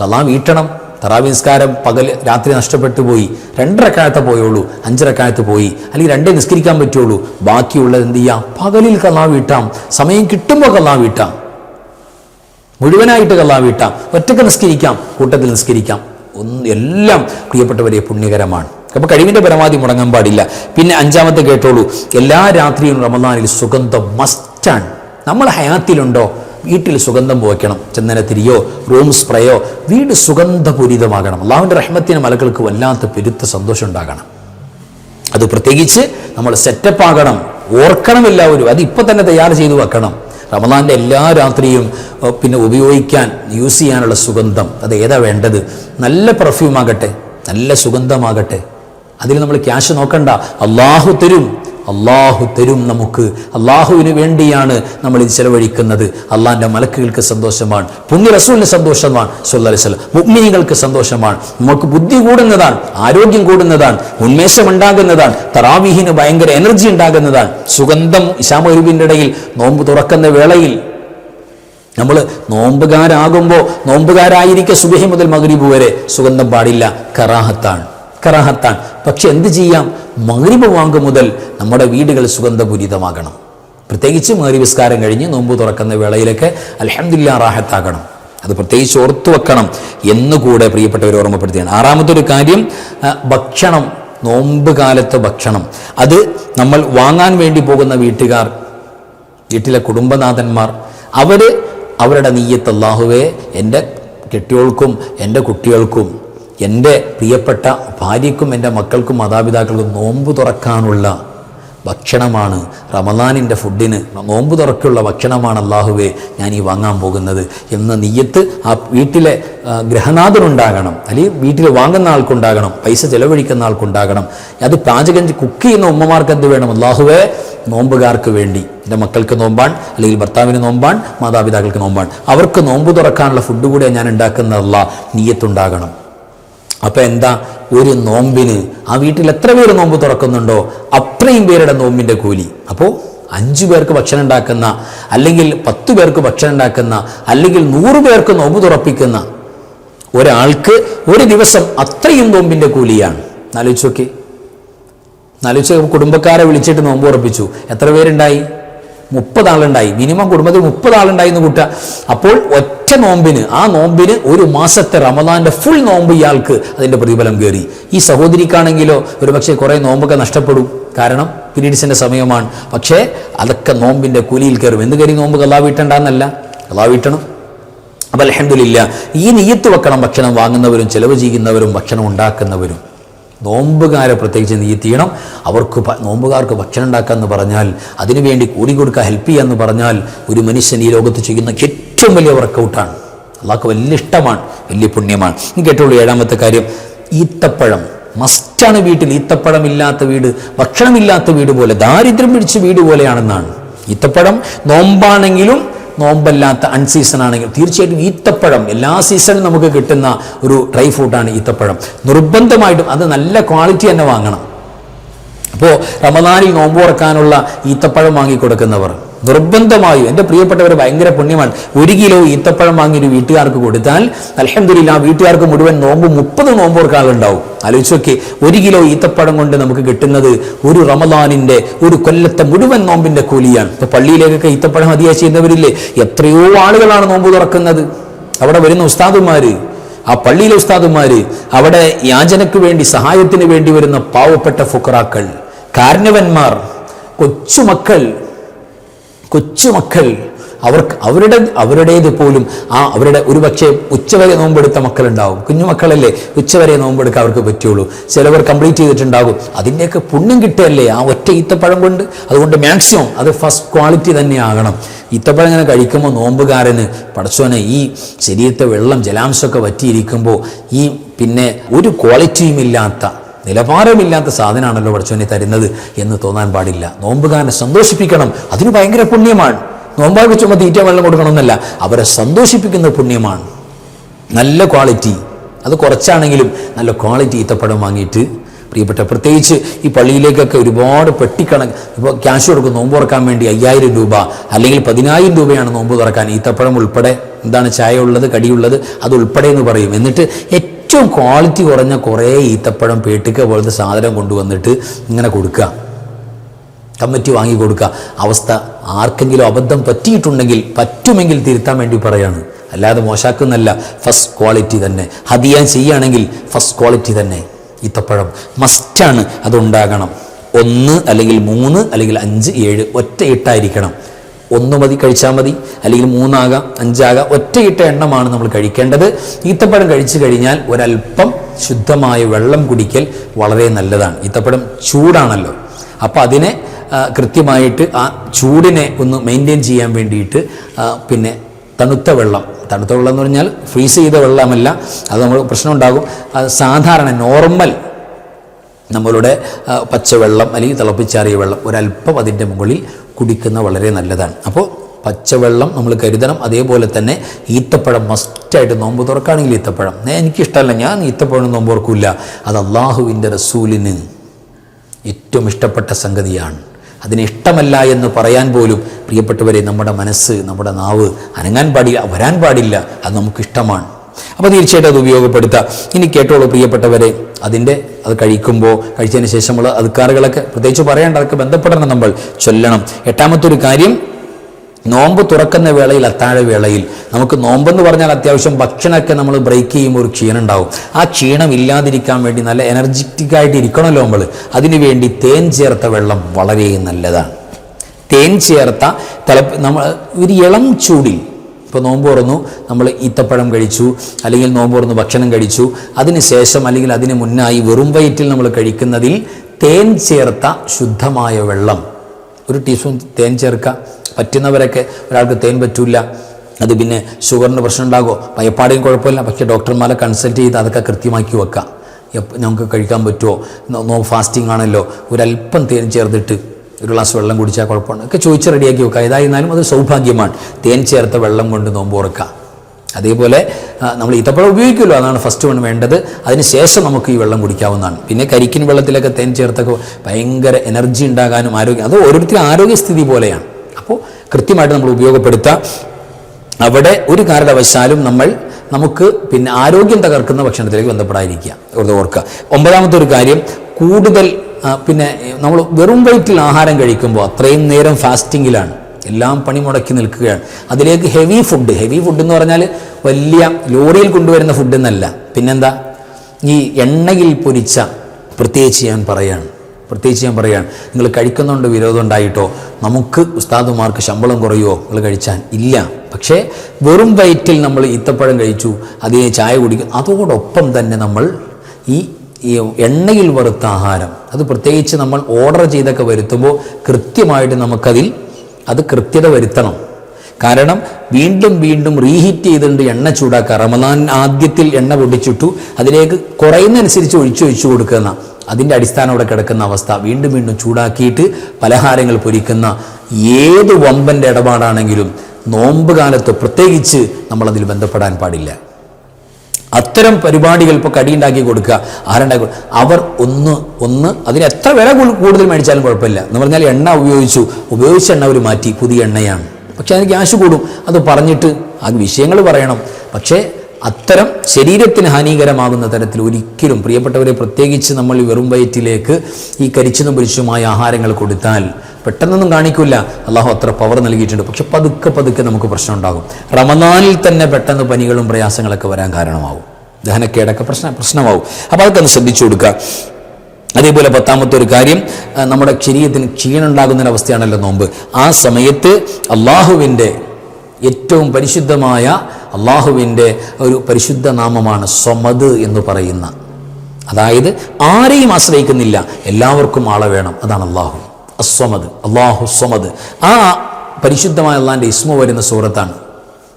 കലാ വീട്ടണം. തറാവി നിസ്കാരം പകൽ രാത്രി നഷ്ടപ്പെട്ടു പോയി. രണ്ടരക്കാലത്തെ പോയുള്ളൂ. അഞ്ചരക്കാലത്ത് പോയി. അല്ലെങ്കിൽ രണ്ടേ നിസ്കരിക്കാൻ പറ്റുള്ളൂ. ബാക്കിയുള്ളത് എന്ത് ചെയ്യാം? പകലിൽ കലാ വീട്ടാം. സമയം കിട്ടുമ്പോൾ കലാ വീട്ടാം. മുഴുവനായിട്ട് കല്ലാ വീട്ടാം ഒറ്റയ്ക്ക് നിസ്കരിക്കാം കൂട്ടത്തിൽ നിസ്കരിക്കാം. ഒന്ന് എല്ലാം പ്രിയപ്പെട്ടവരെ പുണ്യകരമാണ്. അപ്പോൾ കഴിവിന്റെ പരമാവധി മുടങ്ങാൻ പാടില്ല. പിന്നെ അഞ്ചാമത്തെ കേട്ടോളൂ. എല്ലാ രാത്രിയും റമദാനിൽ സുഗന്ധം മസ്റ്റാണ് നമ്മൾ ഹയാത്തിലുണ്ടോ? വീട്ടിൽ സുഗന്ധം പോയ്ക്കണം ചന്ദനത്തിരിയോ റൂം സ്പ്രേയോ വീട് സുഗന്ധപൂരിതമാകണം. അള്ളാഹുവിന്റെ റഹ്മത്തിന് മലകൾക്ക് വല്ലാത്ത പെരുത്ത സന്തോഷം ഉണ്ടാകണം. അത് പ്രത്യേകിച്ച് നമ്മൾ സെറ്റപ്പ് ആകണം. ഓർക്കണം എല്ലാവരും അത് ഇപ്പം തന്നെ തയ്യാർ ചെയ്തു വെക്കണം. റമദാന്റെ എല്ലാ രാത്രിയും പിന്നെ ഉപയോഗിക്കാൻ യൂസ് ചെയ്യാനുള്ള സുഗന്ധം. അത് ഏതാ വേണ്ടത്? നല്ല പെർഫ്യൂം ആകട്ടെ നല്ല സുഗന്ധമാകട്ടെ. അതിൽ നമ്മൾ ക്യാഷ് നോക്കണ്ട. അള്ളാഹു തരും. അള്ളാഹു തരും നമുക്ക്. അള്ളാഹുവിന് വേണ്ടിയാണ് നമ്മൾ ഇത് ചെലവഴിക്കുന്നത്. അള്ളാഹിന്റെ മലക്കുകൾക്ക് സന്തോഷമാണ്. പുണ്യ റസൂലിന് സന്തോഷമാണ്. വസല്ലം. മുഅ്മിനീങ്ങൾക്ക് സന്തോഷമാണ്. നമുക്ക് ബുദ്ധി കൂടുന്നതാണ്. ആരോഗ്യം കൂടുന്നതാണ്. ഉന്മേഷം ഉണ്ടാകുന്നതാണ് തറാവീഹിന് ഭയങ്കര എനർജി ഉണ്ടാകുന്നതാണ്. സുഗന്ധം ഇശാമരുവിന്റെ ഇടയിൽ നോമ്പ് തുറക്കുന്ന വേളയിൽ നമ്മൾ നോമ്പുകാരാകുമ്പോൾ നോമ്പുകാരായിരിക്കെ സുബഹി മുതൽ മകരീബ് വരെ സുഗന്ധം പാടില്ല. കറാഹത്താണ്. കറാഹത്താണ് പക്ഷെ എന്ത് ചെയ്യാം? മഗ്രിബ് വാങ്ക് മുതൽ നമ്മുടെ വീടുകൾ സുഗന്ധപൂരിതമാകണം. പ്രത്യേകിച്ച് മഗ്രിബിസ്കാരം കഴിഞ്ഞ് നോമ്പ് തുറക്കുന്ന വേളയിലൊക്കെ അലഹമില്ല റാഹത്താകണം. അത് പ്രത്യേകിച്ച് ഓർത്തു വെക്കണം എന്നുകൂടെ പ്രിയപ്പെട്ടവർ ഓർമ്മപ്പെടുത്തിയാണ് ആറാമത്തെ ഒരു കാര്യം ഭക്ഷണം നോമ്പ് കാലത്തെ ഭക്ഷണം. അത് നമ്മൾ വാങ്ങാൻ വേണ്ടി പോകുന്ന വീട്ടുകാർ വീട്ടിലെ കുടുംബനാഥന്മാർ അവർ അവരുടെ നീയത്ത് അള്ളാഹുവേ എന്റെ കെട്ടിയോൾക്കും എന്റെ കുട്ടികൾക്കും എന്റെ പ്രിയപ്പെട്ട ഭാര്യയ്ക്കും എന്റെ മക്കൾക്കും മാതാപിതാക്കൾക്കും നോമ്പ് തുറക്കാനുള്ള ഭക്ഷണമാണ് റമദാനിന്റെ ഫുഡിന് നോമ്പ് തുറക്കുള്ള ഭക്ഷണമാണ് അള്ളാഹുവേ ഞാൻ ഈ വാങ്ങാൻ പോകുന്നത് എന്ന നീയത്ത് ആ വീട്ടിലെ ഗ്രഹനാഥനുണ്ടാകണം അല്ലെങ്കിൽ വീട്ടിൽ വാങ്ങുന്ന ആൾക്കുണ്ടാകണം പൈസ ചെലവഴിക്കുന്ന ആൾക്കുണ്ടാകണം അത് പാചകം കുക്ക് ചെയ്യുന്ന ഉമ്മമാർക്ക് എന്ത് വേണം? അള്ളാഹുവേ നോമ്പുകാർക്ക് വേണ്ടി. എന്റെ മക്കൾക്ക് നോമ്പാൻ അല്ലെങ്കിൽ ഭർത്താവിന് നോമ്പാൻ മാതാപിതാക്കൾക്ക് നോമ്പാൻ അവർക്ക് നോമ്പ് തുറക്കാനുള്ള ഫുഡ് കൂടെ ഞാൻ ഉണ്ടാക്കുന്നതല്ല നീയത്തുണ്ടാകണം അപ്പൊ എന്താ? ഒരു നോമ്പിന് ആ വീട്ടിൽ എത്ര പേര് നോമ്പ് തുറക്കുന്നുണ്ടോ? അത്രയും പേരുടെ നോമ്പിന്റെ കൂലി. അപ്പോൾ അഞ്ചു പേർക്ക് ഭക്ഷണം ഉണ്ടാക്കുന്ന അല്ലെങ്കിൽ പത്തു പേർക്ക് ഭക്ഷണം ഉണ്ടാക്കുന്ന അല്ലെങ്കിൽ നൂറ് പേർക്ക് നോമ്പ് തുറപ്പിക്കുന്ന ഒരാൾക്ക് ഒരു ദിവസം അത്രയും നോമ്പിന്റെ കൂലിയാണ്. ആലോചിച്ച് നോക്കി കുടുംബക്കാരെ വിളിച്ചിട്ട് നോമ്പ് ഉറപ്പിച്ചു. എത്ര പേരുണ്ടായി? മുപ്പത് ആളുണ്ടായി മിനിമം കുടുംബത്തിൽ മുപ്പത് ആളുണ്ടായി എന്ന് കൂട്ടുക. അപ്പോൾ ഒറ്റ നോമ്പിന് ആ നോമ്പിന് ഒരു മാസത്തെ റമദാന്റെ ഫുൾ നോമ്പ് ഇയാൾക്ക് അതിന്റെ പ്രതിഫലം കയറി. ഈ സഹോദരിക്കാണെങ്കിലോ ഒരു പക്ഷേ കുറേ നോമ്പൊക്കെ നഷ്ടപ്പെടും. കാരണം പിരീഡ്സിന്റെ സമയമാണ്. പക്ഷേ അതൊക്കെ നോമ്പിന്റെ കൂലിയിൽ കയറും. എന്ത് കയറി നോമ്പ് കലാ വീട്ടണ്ടെന്നല്ല? കലാ വീട്ടണം. അപ്പം അലഹമില്ല ഈ നെയ്യത്ത് വെക്കണം ഭക്ഷണം വാങ്ങുന്നവരും ചെലവ് ചെയ്യുന്നവരും ഭക്ഷണം ഉണ്ടാക്കുന്നവരും. നോമ്പുകാരെ പ്രത്യേകിച്ച് നീത്തിയണം അവർക്ക് നോമ്പുകാർക്ക് ഭക്ഷണം ഉണ്ടാക്കാന്ന് പറഞ്ഞാൽ അതിനുവേണ്ടി കൂടി കൊടുക്കുക ഹെൽപ്പ് ചെയ്യുക എന്ന് പറഞ്ഞാൽ ഒരു മനുഷ്യൻ ഈ ലോകത്ത് ചെയ്യുന്ന ഏറ്റവും വലിയ വർക്കൗട്ടാണ് അള്ളാഹ്ക്ക് വലിയ ഇഷ്ടമാണ് വലിയ പുണ്യമാണ്. ഇനി കേട്ടോളൂ ഏഴാമത്തെ കാര്യം. ഈത്തപ്പഴം. മസ്റ്റാണ് വീട്ടിൽ. ഈത്തപ്പഴം ഇല്ലാത്ത വീട് ഭക്ഷണമില്ലാത്ത വീട് പോലെ ദാരിദ്ര്യം പിടിച്ച വീട് പോലെയാണെന്നാണ്. ഈത്തപ്പഴം നോമ്പാണെങ്കിലും നോമ്പല്ലാത്ത അൺസീസൺ ആണെങ്കിൽ തീർച്ചയായിട്ടും ഈത്തപ്പഴം എല്ലാ സീസണിലും നമുക്ക് കിട്ടുന്ന ഒരു ഡ്രൈ ഫ്രൂട്ടാണ് ഈത്തപ്പഴം. നിർബന്ധമായിട്ടും അത് നല്ല ക്വാളിറ്റി തന്നെ വാങ്ങണം. അപ്പോൾ റമദാനിൽ നോമ്പ് തുറക്കാനുള്ള ഈത്തപ്പഴം വാങ്ങി കൊടുക്കുന്നവർ നിർബന്ധമായും എന്റെ പ്രിയപ്പെട്ടവർ ഭയങ്കര പുണ്യമാണ്. ഒരു കിലോ ഈത്തപ്പഴം വാങ്ങി ഒരു വീട്ടുകാർക്ക് കൊടുത്താൽ അലഹമില്ല ആ വീട്ടുകാർക്ക് മുഴുവൻ നോമ്പ് മുപ്പത് നോമ്പ് ഉണ്ടാവും ആലോചിച്ചൊക്കെ ഒരു കിലോ ഈത്തപ്പഴം കൊണ്ട് നമുക്ക് കിട്ടുന്നത് ഒരു റമദാനിന്റെ ഒരു കൊല്ലത്തെ മുഴുവൻ നോമ്പിന്റെ കൂലിയാണ്. ഇപ്പോൾ പള്ളിയിലേക്കൊക്കെ ഈത്തപ്പഴം മതിയായി ചെയ്യുന്നവരില്ലേ? എത്രയോ ആളുകളാണ് നോമ്പ് തുറക്കുന്നത്. അവിടെ വരുന്ന ഉസ്താദുമാർ ആ പള്ളിയിലെ ഉസ്താദുമാര് അവിടെ യാചനയ്ക്ക് വേണ്ടി സഹായത്തിന് വേണ്ടി വരുന്ന പാവപ്പെട്ട ഫുക്കറാക്കൾ കാരണവന്മാർ കൊച്ചുമക്കൾ കൊച്ചുമക്കൾ അവർക്ക് അവരുടെ അവരുടേത് പോലും ആ അവരുടെ ഒരു പക്ഷേ ഉച്ചവരെ നോമ്പെടുത്ത മക്കളുണ്ടാവും. കുഞ്ഞുമക്കളല്ലേ ഉച്ചവരെ നോമ്പെടുക്കാൻ അവർക്ക് പറ്റുള്ളൂ. ചിലവർ കംപ്ലീറ്റ് ചെയ്തിട്ടുണ്ടാകും. അതിന്റെയൊക്കെ പുണ്യം കിട്ടുകയല്ലേ ആ ഒറ്റ ഈത്തപ്പഴം കൊണ്ട്? അതുകൊണ്ട് മാക്സിമം അത് ഫസ്റ്റ് ക്വാളിറ്റി തന്നെ ആകണം. ഈത്തപ്പഴം ഇങ്ങനെ കഴിക്കുമ്പോൾ നോമ്പുകാരന് പടച്ചോനെ ഈ ശരീരത്തെ വെള്ളം ജലാംശമൊക്കെ വറ്റിയിരിക്കുമ്പോൾ ഈ പിന്നെ ഒരു ക്വാളിറ്റിയും ഇല്ലാത്ത നിലവാരമില്ലാത്ത സാധനമാണല്ലോ പടച്ചോനെ തരുന്നത് എന്ന് തോന്നാൻ പാടില്ല. നോമ്പുകാരനെ സന്തോഷിപ്പിക്കണം. അതിന് ഭയങ്കര പുണ്യമാണ്. നോമ്പാക്ക് ചുമ തീറ്റ വെള്ളം കൊടുക്കണമെന്നല്ല. അവരെ സന്തോഷിപ്പിക്കുന്ന പുണ്യമാണ്. നല്ല ക്വാളിറ്റി. അത് കുറച്ചാണെങ്കിലും നല്ല ക്വാളിറ്റി ഈത്തപ്പഴം വാങ്ങിയിട്ട് പ്രിയപ്പെട്ട പ്രത്യേകിച്ച് ഈ പള്ളിയിലേക്കൊക്കെ ഒരുപാട് പെട്ടിക്കണക്ക് ഇപ്പോൾ ക്യാഷ് കൊടുക്കും. നോമ്പ് തുറക്കാൻ വേണ്ടി അയ്യായിരം രൂപ അല്ലെങ്കിൽ പതിനായിരം രൂപയാണ് നോമ്പ് തുറക്കാൻ. ഈത്തപ്പഴം ഉൾപ്പെടെ എന്താണ് ചായ ഉള്ളത് കടിയുള്ളത് അത് ഉൾപ്പെടെ എന്ന് പറയും. എന്നിട്ട് ഏറ്റവും ക്വാളിറ്റി കുറഞ്ഞ കുറേ ഈത്തപ്പഴം പേട്ടിക്ക പോലത്തെ സാധനം കൊണ്ടുവന്നിട്ട് ഇങ്ങനെ കൊടുക്കുക. കമ്മിറ്റി വാങ്ങി കൊടുക്കുക. അവസ്ഥ ആർക്കെങ്കിലും അബദ്ധം പറ്റിയിട്ടുണ്ടെങ്കിൽ പറ്റുമെങ്കിൽ തിരുത്താൻ വേണ്ടി പറയാണ്. അല്ലാതെ മോശാക്കുന്നല്ല. ഫസ്റ്റ് ക്വാളിറ്റി തന്നെ. ഹതിയാൻ ചെയ്യുകയാണെങ്കിൽ ഫസ്റ്റ് ക്വാളിറ്റി തന്നെ. ഈത്തപ്പഴം മസ്റ്റാണ് അതുണ്ടാകണം ഒന്ന് അല്ലെങ്കിൽ മൂന്ന് അല്ലെങ്കിൽ അഞ്ച് ഏഴ് ഒറ്റ ഇട്ടായിരിക്കണം. ഒന്ന് മതി കഴിച്ചാൽ മതി അല്ലെങ്കിൽ മൂന്നാകാം അഞ്ചാകാം ഒറ്റയിട്ട എണ്ണമാണ് നമ്മൾ കഴിക്കേണ്ടത്. ഈത്തപ്പഴം കഴിച്ചു കഴിഞ്ഞാൽ ഒരല്പം ശുദ്ധമായ വെള്ളം കുടിക്കൽ വളരെ നല്ലതാണ്. ഈത്തപ്പഴം ചൂടാണല്ലോ. അപ്പോൾ അതിനെ കൃത്യമായിട്ട് ആ ചൂടിനെ ഒന്ന് മെയിന്റെയിൻ ചെയ്യാൻ വേണ്ടിയിട്ട് പിന്നെ തണുത്ത വെള്ളം. തണുത്ത വെള്ളം എന്ന് പറഞ്ഞാൽ ഫ്രീസ് ചെയ്ത വെള്ളമല്ല അത് നമ്മൾ പ്രശ്നം ഉണ്ടാകും അത് സാധാരണ നോർമൽ നമ്മളുടെ പച്ചവെള്ളം അല്ലെങ്കിൽ തിളപ്പിച്ചാറിയ വെള്ളം ഒരല്പം അതിന്റെ മുകളിൽ കുടിക്കുന്ന വളരെ നല്ലതാണ്. അപ്പോൾ പച്ചവെള്ളം നമ്മൾ കരുതണം. അതേപോലെ തന്നെ ഈത്തപ്പഴം മസ്റ്റായിട്ട് നോമ്പ് തുറക്കുകയാണെങ്കിൽ ഈത്തപ്പഴം. എനിക്കിഷ്ടമല്ല. ഞാൻ ഈത്തപ്പഴം നോമ്പ് തുറക്കില്ല അത് അള്ളാഹുവിന്റെ റസൂലിന് ഏറ്റവും ഇഷ്ടപ്പെട്ട സംഗതിയാണ്. അതിന് ഇഷ്ടമല്ല എന്ന് പറയാൻ പോലും പ്രിയപ്പെട്ടവരെ നമ്മുടെ മനസ്സ് നമ്മുടെ നാവ് അനങ്ങാൻ പാടില്ല വരാൻ പാടില്ല. അത് നമുക്ക് ഇഷ്ടമാണ് അപ്പോൾ തീർച്ചയായിട്ടും അത് ഉപയോഗപ്പെടുത്തുക ഇനി കേട്ടോളൂ പ്രിയപ്പെട്ടവരെ അതിന്റെ അത് കഴിക്കുമ്പോൾ കഴിച്ചതിന് ശേഷമുള്ള അധികാറുകളൊക്കെ പ്രത്യേകിച്ച് പറയേണ്ട അതൊക്കെ ബന്ധപ്പെടണം നമ്മൾ. ചൊല്ലണം. എട്ടാമത്തെ ഒരു കാര്യം നോമ്പ് തുറക്കുന്ന വേളയിൽ അത്താഴ വേളയിൽ. നമുക്ക് നോമ്പെന്ന് പറഞ്ഞാൽ അത്യാവശ്യം ഭക്ഷണമൊക്കെ നമ്മൾ ബ്രേക്ക് ചെയ്യുമ്പോൾ ഒരു ക്ഷീണം ഉണ്ടാവും. ആ ക്ഷീണം ഇല്ലാതിരിക്കാൻ വേണ്ടി നല്ല എനർജറ്റിക് ആയിട്ട് ഇരിക്കണമല്ലോ നമ്മൾ. അതിനുവേണ്ടി തേൻ ചേർത്ത വെള്ളം വളരെ നല്ലതാണ്. തേൻ ചേർത്ത തല നമ്മൾ ഒരു ഇളം ചൂടിൽ ഇപ്പോൾ നോമ്പ് തുറന്നു നമ്മൾ ഈത്തപ്പഴം കഴിച്ചു അല്ലെങ്കിൽ നോമ്പ് തുറന്നു ഭക്ഷണം കഴിച്ചു. അതിന് ശേഷം അല്ലെങ്കിൽ അതിന് മുന്നായി വെറും വയറ്റിൽ നമ്മൾ കഴിക്കുന്നതിൽ തേൻ ചേർത്ത ശുദ്ധമായ വെള്ളം. ഒരു ടീസ്പൂൺ തേൻ ചേർക്കുക പറ്റുന്നവരൊക്കെ ഒരാൾക്ക് തേൻ പറ്റില്ല അത് പിന്നെ ഷുഗറിന് പ്രശ്നം ഉണ്ടാകുമോ? ഭയപ്പാടെയും കുഴപ്പമില്ല. പക്ഷേ ഡോക്ടർമാരെ കൺസൾട്ട് ചെയ്ത് അതൊക്കെ കൃത്യമാക്കി വെക്കുക എപ്പോൾ നമുക്ക് കഴിക്കാൻ പറ്റുമോ നോ ഫാസ്റ്റിംഗ് ആണല്ലോ. ഒരല്പം തേൻ ചേർത്തിട്ട് ഒരു ഗ്ലാസ് വെള്ളം കുടിച്ചാൽ കുഴപ്പമാണ് ഒക്കെ ചോദിച്ച് റെഡിയാക്കി വെക്കുക. ഏതായിരുന്നാലും അത് സൗഭാഗ്യമാണ്. തേൻ ചേർത്ത വെള്ളം കൊണ്ട് നോമ്പ് ഉറക്കുക അതേപോലെ നമ്മൾ ഈത്തപ്പഴം ഉപയോഗിക്കുമല്ലോ. അതാണ് ഫസ്റ്റ് വൺ വേണ്ടത്. അതിന് ശേഷം നമുക്ക് ഈ വെള്ളം കുടിക്കാവുന്നതാണ്. പിന്നെ കരിക്കിൻ വെള്ളത്തിലൊക്കെ തേൻ ചേർത്തൊക്കെ ഭയങ്കര എനർജി ഉണ്ടാകാനും ആരോഗ്യം അത് ഓരോരുത്തരും ആരോഗ്യസ്ഥിതി പോലെയാണ്. അപ്പോൾ കൃത്യമായിട്ട് നമ്മൾ ഉപയോഗപ്പെടുത്തുക അവിടെ ഒരു കാരണവശാലും നമ്മൾ നമുക്ക് പിന്നെ ആരോഗ്യം തകർക്കുന്ന ഭക്ഷണത്തിലേക്ക് ബന്ധപ്പെടാതിരിക്കുക. ഓർക്കുക. ഒമ്പതാമത്തെ ഒരു കാര്യം കൂടുതൽ പിന്നെ നമ്മൾ വെറും വയറ്റിൽ ആഹാരം കഴിക്കുമ്പോൾ അത്രയും നേരം ഫാസ്റ്റിങ്ങിലാണ്. എല്ലാം പണി മുടക്കി നിൽക്കുകയാണ്. അതിലേക്ക് ഹെവി ഫുഡ് ഹെവി ഫുഡ് എന്ന് പറഞ്ഞാൽ വലിയ ലോറിയിൽ കൊണ്ടുവരുന്ന ഫുഡ് എന്നല്ല. പിന്നെന്താ? ഈ എണ്ണയിൽ പൊരിച്ച പ്രത്യേകിച്ച് ഞാൻ പറയാണ്. പ്രത്യേകിച്ച് ഞാൻ പറയാണ്. നിങ്ങൾ കഴിക്കുന്നുണ്ട് വിരോധം ഉണ്ടായിട്ടോ? നമുക്ക് ഉസ്താദുമാർക്ക് ശമ്പളം കുറയുമോ നിങ്ങൾ കഴിച്ചാൽ ഇല്ല. പക്ഷേ വെറും വയറ്റിൽ നമ്മൾ ഈത്തപ്പഴം കഴിച്ചു അതിനെ ചായ കുടിക്കും. അതോടൊപ്പം തന്നെ നമ്മൾ ഈ ഈ എണ്ണയിൽ വറുത്ത ആഹാരം. അത് പ്രത്യേകിച്ച് നമ്മൾ ഓർഡർ ചെയ്തൊക്കെ വരുത്തുമ്പോൾ കൃത്യമായിട്ട് നമുക്കതിൽ അത് കൃത്യത വരുത്തണം. കാരണം വീണ്ടും വീണ്ടും റീഹീറ്റ് ചെയ്തുകൊണ്ട് എണ്ണ ചൂടാക്കുക. റമദാൻ ആദ്യത്തിൽ എണ്ണ പൊടിച്ചിട്ടു അതിലേക്ക് കുറയുന്നതനുസരിച്ച് ഒഴിച്ചു ഒഴിച്ചു കൊടുക്കുന്ന അതിന്റെ അടിസ്ഥാനം അവിടെ കിടക്കുന്ന അവസ്ഥ. വീണ്ടും വീണ്ടും ചൂടാക്കിയിട്ട് പലഹാരങ്ങൾ പൊരിക്കുന്ന ഏത് വമ്പന്റെ ഇടപാടാണെങ്കിലും നോമ്പ് കാലത്ത് പ്രത്യേകിച്ച് നമ്മളതിൽ ബന്ധപ്പെടാൻ പാടില്ല. അത്തരം പരിപാടികൾ ഇപ്പോൾ കടിയുണ്ടാക്കി കൊടുക്കുക. ആരുണ്ടാക്കി അവർ ഒന്ന് ഒന്ന് അതിന് എത്ര വില കൂടുതൽ മേടിച്ചാലും കുഴപ്പമില്ല. എന്ന് പറഞ്ഞാൽ എണ്ണ ഉപയോഗിച്ചു. ഉപയോഗിച്ച എണ്ണ അവർ മാറ്റി. പുതിയ എണ്ണയാണ്. പക്ഷേ അതിന് ക്യാഷ് കൂടും. അത് പറഞ്ഞിട്ട് ആ വിഷയങ്ങൾ പറയണം. പക്ഷേ അത്തരം ശരീരത്തിന് ഹാനികരമാകുന്ന തരത്തിൽ ഒരിക്കലും പ്രിയപ്പെട്ടവരെ പ്രത്യേകിച്ച് നമ്മൾ വെറും വയറ്റിലേക്ക് ഈ കരിച്ചതും പൊരിച്ചതുമായ ആഹാരങ്ങൾ കൊടുത്താൽ പെട്ടെന്നൊന്നും കാണിക്കില്ല അള്ളാഹു അത്ര പവർ നൽകിയിട്ടുണ്ട്. പക്ഷെ പതുക്കെ പതുക്കെ നമുക്ക് പ്രശ്നം ഉണ്ടാകും. റമദാനിൽ തന്നെ പെട്ടെന്ന് പനികളും പ്രയാസങ്ങളൊക്കെ വരാൻ കാരണമാവും ദഹനക്കേടൊക്കെ പ്രശ്ന പ്രശ്നമാവും അപ്പോൾ അതൊക്കെ ഒന്ന് ശ്രദ്ധിച്ചു കൊടുക്കുക. അതേപോലെ പത്താമത്തെ ഒരു കാര്യം നമ്മുടെ ശരീരത്തിന് ക്ഷീണുണ്ടാകുന്നൊരവസ്ഥയാണല്ലോ നോമ്പ്. ആ സമയത്ത് അള്ളാഹുവിന്റെ ഏറ്റവും പരിശുദ്ധമായ അള്ളാഹുവിന്റെ ഒരു പരിശുദ്ധ നാമമാണ് സ്വമദ് എന്ന് പറയുന്ന. അതായത് ആരെയും ആശ്രയിക്കുന്നില്ല. എല്ലാവർക്കും ആളെ വേണം. അതാണ് അള്ളാഹു. അസ്വമത് അള്ളാഹു സ്വമദ്. ആ പരിശുദ്ധമായ അള്ളാഹിന്റെ ഇസ്മ വരുന്ന സൂറത്താണ്.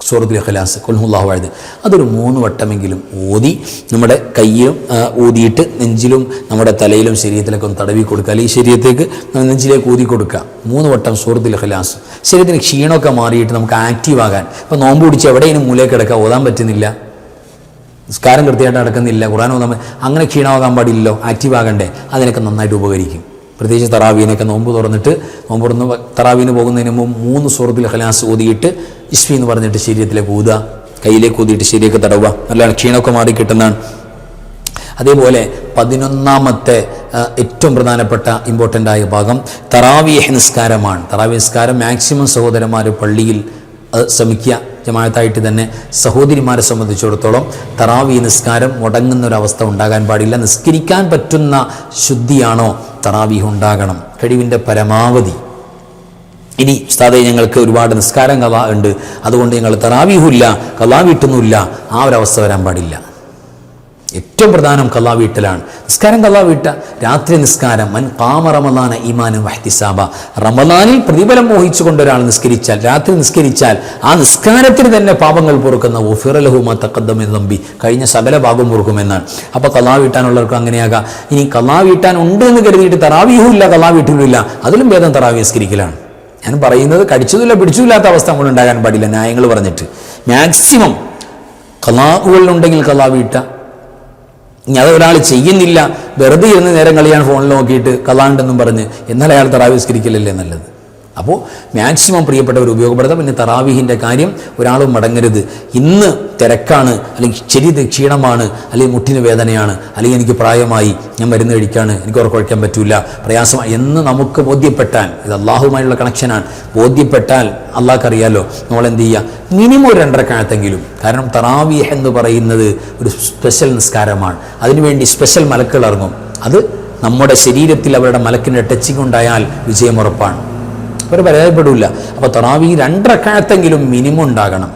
സൂറത്തുൽ ഇഖ്ലാസ് കൊൽഹുല്ലാഹു വാഴുത് അതൊരു മൂന്ന് വട്ടമെങ്കിലും ഓദി നമ്മുടെ കയ്യും ഊതിയിട്ട് നെഞ്ചിലും നമ്മുടെ തലയിലും ശരീരത്തിലൊക്കെ ഒന്ന് തടവി കൊടുക്കുക. അല്ലെങ്കിൽ ശരീരത്തേക്ക് നെഞ്ചിലേക്ക് ഊതി കൊടുക്കുക. മൂന്ന് വട്ടം സൂറത്തുൽ ഇഖ്ലാസ്. ശരീരത്തിന് ക്ഷീണമൊക്കെ മാറിയിട്ട് നമുക്ക് ആക്റ്റീവ് ആകാൻ. ഇപ്പോൾ നോമ്പ് പിടിച്ച് എവിടെയും മൂലയിൽ കിടക്കുക? ഓതാൻ പറ്റുന്നില്ല. നിസ്കാരം കൃത്യമായിട്ട് നടക്കുന്നില്ല. ഖുറാൻ ഓതാൻ അങ്ങനെ ക്ഷീണമാകാൻ പാടില്ലല്ലോ. ആക്റ്റീവ് ആകണ്ടേ. അതിനൊക്കെ നന്നായിട്ട് ഉപകരിക്കും. പ്രത്യേകിച്ച് തറാവീനൊക്കെ നോമ്പ് തുറന്നിട്ട് നോമ്പ് തുറന്ന് തറാവീന് പോകുന്നതിന് മുമ്പ് മൂന്ന് സൂറത്തിൽ ഖലാസ് ഓതിയിട്ട് ഇസ്ഫി എന്ന് പറഞ്ഞിട്ട് ശരീരത്തിലേക്ക് ഊതുക കയ്യിലേക്ക് ഊതിയിട്ട് ശരിയൊക്കെ തടവുക. നല്ല ക്ഷീണമൊക്കെ മാറി കിട്ടുന്നതാണ്. അതേപോലെ പതിനൊന്നാമത്തെ ഏറ്റവും പ്രധാനപ്പെട്ട ഇമ്പോർട്ടന്റ് ആയ ഭാഗം തറാവിയഹ് നിസ്കാരമാണ്. തറാവി നിസ്കാരം മാക്സിമം സഹോദരന്മാർ പള്ളിയിൽ ശ്രമിക്കുക. ജമാഅത്തായിട്ട് തന്നെ സഹോദരിമാരെ സംബന്ധിച്ചിടത്തോളം തറാവി നിസ്കാരം മുടങ്ങുന്ന അവസ്ഥ ഉണ്ടാകാൻ പാടില്ല. നിസ്കരിക്കാൻ പറ്റുന്ന ശുദ്ധിയാണോ തറാവീഹ് ഉണ്ടാകണം. കഴിവിന്റെ പരമാവധി. ഇനി ഉസ്താദെ ഞങ്ങൾക്ക് ഒരുപാട് നിസ്കാരം കഥ ഉണ്ട്. അതുകൊണ്ട് ഞങ്ങൾ തറാവീഹുമില്ല കഥ വീട്ടുന്നുമില്ല ആ ഒരവസ്ഥ വരാൻ പാടില്ല. ഏറ്റവും പ്രധാനം കല്ലാ വീട്ടിലാണ് നിസ്കാരം കല്ലാ വീട്ട രാത്രി നിസ്കാരം മൻ കാമ റമദാന ഈമാനും വഹ്തിസാബ. റമദാനിൽ പ്രതിഫലം മോഹിച്ചുകൊണ്ട് ഒരാൾ നിസ്കരിച്ചാൽ രാത്രി നിസ്കരിച്ചാൽ ആ നിസ്കാരത്തിന് തന്നെ പാപങ്ങൾ പൊറുക്കുന്ന ഒഫിറലഹുമ തക്കദ്ദം എന്ന് നമ്പി കഴിഞ്ഞ സകല ഭാഗം പൊറുക്കുമെന്നാണ്. അപ്പോൾ കള്ളാ വീട്ടാനുള്ളവർക്ക് അങ്ങനെയാകാം. ഇനി കള്ളാ വീട്ടാൻ ഉണ്ട് എന്ന് കരുതിയിട്ട് തറാവീഹും ഇല്ല കലാ വീട്ടിലുമില്ല അതിലും ഭേദം തറാവി നിസ്കരിക്കലാണ്. ഞാൻ പറയുന്നത് കടിച്ചതുമില്ല പിടിച്ചില്ലാത്ത അവസ്ഥ നമ്മൾ ഉണ്ടാകാൻ പാടില്ല ന്യായങ്ങൾ പറഞ്ഞിട്ട്. മാക്സിമം കലാവുകളിലുണ്ടെങ്കിൽ കലാ വീട്ട ഇനി അത് ഒരാൾ ചെയ്യുന്നില്ല വെറുതെ ഇരുന്ന് നേരം കളിയാണ് ഫോണിൽ നോക്കിയിട്ട് കലാണ്ടെന്നും പറഞ്ഞ് എന്നാൽ അയാൾ തറാവിസ്കരിക്കലല്ലേ നല്ലത്? അപ്പോൾ മാക്സിമം പ്രിയപ്പെട്ടവർ ഉപയോഗപ്പെടുത്താം. പിന്നെ തറാവീഹിന്റെ കാര്യം ഒരാളും മടങ്ങരുത്. ഇന്ന് തിരക്കാണ് അല്ലെങ്കിൽ ചെരി ക്ഷീണമാണ് അല്ലെങ്കിൽ മുട്ടിന് വേദനയാണ് അല്ലെങ്കിൽ എനിക്ക് പ്രായമായി ഞാൻ മരുന്ന് കഴിക്കാണ് എനിക്ക് ഉറക്കൊഴിക്കാൻ പറ്റില്ല പ്രയാസമായി എന്ന് നമുക്ക് ബോധ്യപ്പെട്ടാൽ ഇത് അള്ളാഹുമായുള്ള കണക്ഷനാണ് ബോധ്യപ്പെട്ടാൽ അള്ളാഹ്ക്കറിയാലോ നമ്മൾ എന്ത് ചെയ്യുക മിനിമം ഒരു രണ്ടരക്കാലത്തെങ്കിലും കാരണം തറാവീഹ് എന്ന് പറയുന്നത് ഒരു സ്പെഷ്യൽ നിസ്കാരമാണ്. അതിനുവേണ്ടി സ്പെഷ്യൽ മലക്കുകൾ ഇറങ്ങും. അത് നമ്മുടെ ശരീരത്തിൽ അവരുടെ മലക്കിന്റെ ടച്ചിങ് ഉണ്ടായാൽ വിജയമുറപ്പാണ് അവർ പരാജയപ്പെടില്ല അപ്പോൾ തറാവി രണ്ടരക്കാലത്തെങ്കിലും മിനിമം ഉണ്ടാകണം.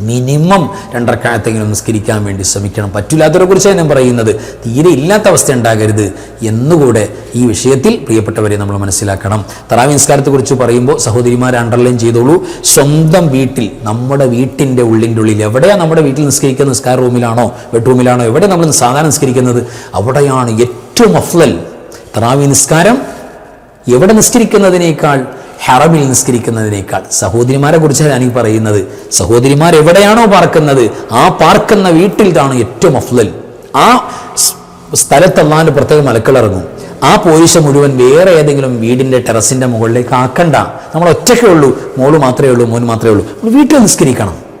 മിനിമം രണ്ടരക്കാലത്തെങ്കിലും നിസ്കരിക്കാൻ വേണ്ടി ശ്രമിക്കണം. പറ്റില്ലാത്തവരെ കുറിച്ചാണ് ഞാൻ പറയുന്നത്. തീരെ ഇല്ലാത്ത അവസ്ഥ ഉണ്ടാകരുത് എന്നുകൂടെ ഈ വിഷയത്തിൽ പ്രിയപ്പെട്ടവരെ നമ്മൾ മനസ്സിലാക്കണം. തറാവി നിസ്കാരത്തെക്കുറിച്ച് പറയുമ്പോൾ സഹോദരിമാരെ അണ്ടർലൈൻ ചെയ്തോളൂ. സ്വന്തം വീട്ടിൽ നമ്മുടെ വീട്ടിന്റെ ഉള്ളിന്റെ ഉള്ളിൽ എവിടെയാണ് നമ്മുടെ വീട്ടിൽ നിസ്കരിക്കുന്ന നിസ്കാര റൂമിലാണോ ബെഡ്റൂമിലാണോ എവിടെ നമ്മൾ സാധാരണ നിസ്കരിക്കുന്നത്? അവിടെയാണ് ഏറ്റവും അഫ്ലൽ തറാവി നിസ്കാരം എവിടെ നിസ്കരിക്കുന്നതിനേക്കാൾ ഹറമിൽ നിസ്കരിക്കുന്നതിനേക്കാൾ സഹോദരിമാരെ കുറിച്ചാണ് ഈ പറയുന്നത്. സഹോദരിമാർ എവിടെയാണോ പാർക്കുന്നത് ആ പാർക്കുന്ന വീട്ടിലാണ് ഏറ്റവും അഫ്ലൽ ആ സ്ഥലത്ത് അള്ളാന്റെ പ്രത്യേക മലക്കളിറങ്ങും ആ പോലീസ് മുഴുവൻ വേറെ ഏതെങ്കിലും വീടിന്റെ ടെറസിന്റെ മുകളിലേക്ക് ആക്കണ്ട. നമ്മൾ ഒറ്റയ്ക്കേ ഉള്ളൂ മോൾ മാത്രമേ ഉള്ളൂ മോൻ മാത്രമേ ഉള്ളൂ. വീട്ടിൽ നിസ്കരിക്കണം.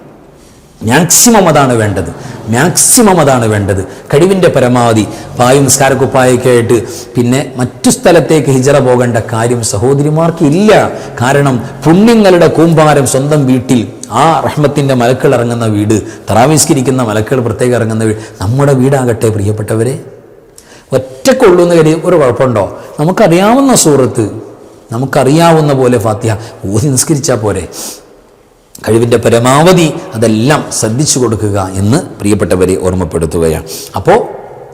മാക്സിമം അതാണ് വേണ്ടത്. മാക്സിമം അതാണ് വേണ്ടത്. കഴിവിന്റെ പരമാവധി പായും നിസ്കാരക്കുപ്പായൊക്കെ ആയിട്ട് പിന്നെ മറ്റു സ്ഥലത്തേക്ക് ഹിജറ പോകേണ്ട കാര്യം സഹോദരിമാർക്ക് ഇല്ല. കാരണം പുണ്യങ്ങളുടെ കൂമ്പാരം സ്വന്തം വീട്ടിൽ ആ റഹ്മത്തിന്റെ മലക്കൾ ഇറങ്ങുന്ന വീട് തറാവിസ്കരിക്കുന്ന മലക്കൾ പ്രത്യേകം ഇറങ്ങുന്ന വീട് നമ്മുടെ വീടാകട്ടെ പ്രിയപ്പെട്ടവരെ. ഒറ്റക്കൊള്ളൂ എന്ന് കരുതി ഒരു കുഴപ്പമുണ്ടോ? നമുക്കറിയാവുന്ന സൂറത്ത് നമുക്കറിയാവുന്ന പോലെ ഫാത്തിഹ ഊതി നിസ്കരിച്ചാൽ പോരെ. കഴിവിന്റെ പരമാവധി അതെല്ലാം ശ്രദ്ധിച്ചു കൊടുക്കുക എന്ന് പ്രിയപ്പെട്ടവരെ ഓർമ്മപ്പെടുത്തുകയാണ്. അപ്പോൾ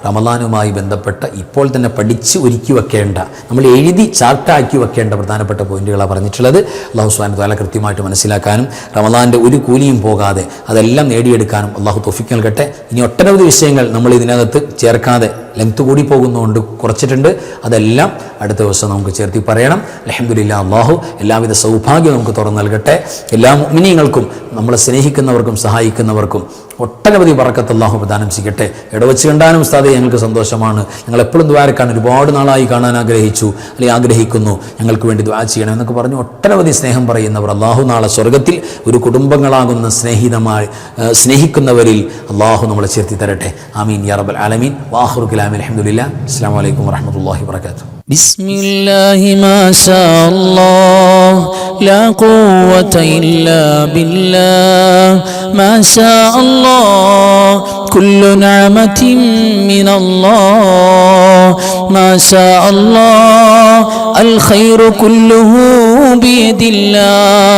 റമദാനുമായി ബന്ധപ്പെട്ട ഇപ്പോൾ തന്നെ പഠിച്ച് ഒരുക്കി വെക്കേണ്ട നമ്മൾ എഴുതി ചാർട്ടാക്കി വെക്കേണ്ട പ്രധാനപ്പെട്ട പോയിന്റുകളാണ് പറഞ്ഞിട്ടുള്ളത്. അള്ളാഹു സ്വാൻ താല കൃത്യമായിട്ട് മനസ്സിലാക്കാനും റമദാന്റെ ഒരു കൂലിയും പോകാതെ അതെല്ലാം നേടിയെടുക്കാനും അള്ളാഹു തൊഫിക്ക് നൽകട്ടെ. ഇനി ഒട്ടനവധി വിഷയങ്ങൾ നമ്മൾ ഇതിനകത്ത് ചേർക്കാതെ ലെങ്ത് കൂടി പോകുന്നതുകൊണ്ട് കുറച്ചിട്ടുണ്ട്. അതെല്ലാം അടുത്ത ദിവസം നമുക്ക് ചേർത്തി പറയണം. അലഹമില്ല അള്ളാഹു എല്ലാവിധ സൗഭാഗ്യം നമുക്ക് തുറന്നു നൽകട്ടെ. എല്ലാ മിനിങ്ങൾക്കും നമ്മളെ സ്നേഹിക്കുന്നവർക്കും സഹായിക്കുന്നവർക്കും ഒട്ടനവധി പറക്കത്ത് അള്ളാഹു പ്രദാനം ചെയ്യട്ടെ. ഇടവച്ച് കണ്ടാനും ഉസ്താദെ ഞങ്ങൾക്ക് സന്തോഷമാണ്. ഞങ്ങൾ എപ്പോഴും ദ്വാരക്കാണ് ഒരുപാട് നാളായി കാണാൻ ആഗ്രഹിച്ചു അല്ലെങ്കിൽ ആഗ്രഹിക്കുന്നു. ഞങ്ങൾക്ക് വേണ്ടി ദ്വാ ചെയ്യണം എന്നൊക്കെ പറഞ്ഞ് ഒട്ടനവധി സ്നേഹം പറയുന്നവർ അള്ളാഹു നാളെ സ്വർഗത്തിൽ ഒരു കുടുംബങ്ങളാകുന്ന സ്നേഹിതമായി സ്നേഹിക്കുന്നവരിൽ അള്ളാഹു നമ്മളെ ചേർത്തി തരട്ടെ. ആമീൻ യാ റബ്ബൽ ആലമീൻ. വാഹുർ العالمين الحمد لله السلام عليكم ورحمة الله وبركاته بسم الله ما شاء الله لا قوة إلا بالله ما شاء الله كل نعمة من الله ما شاء الله الخير كله بيد الله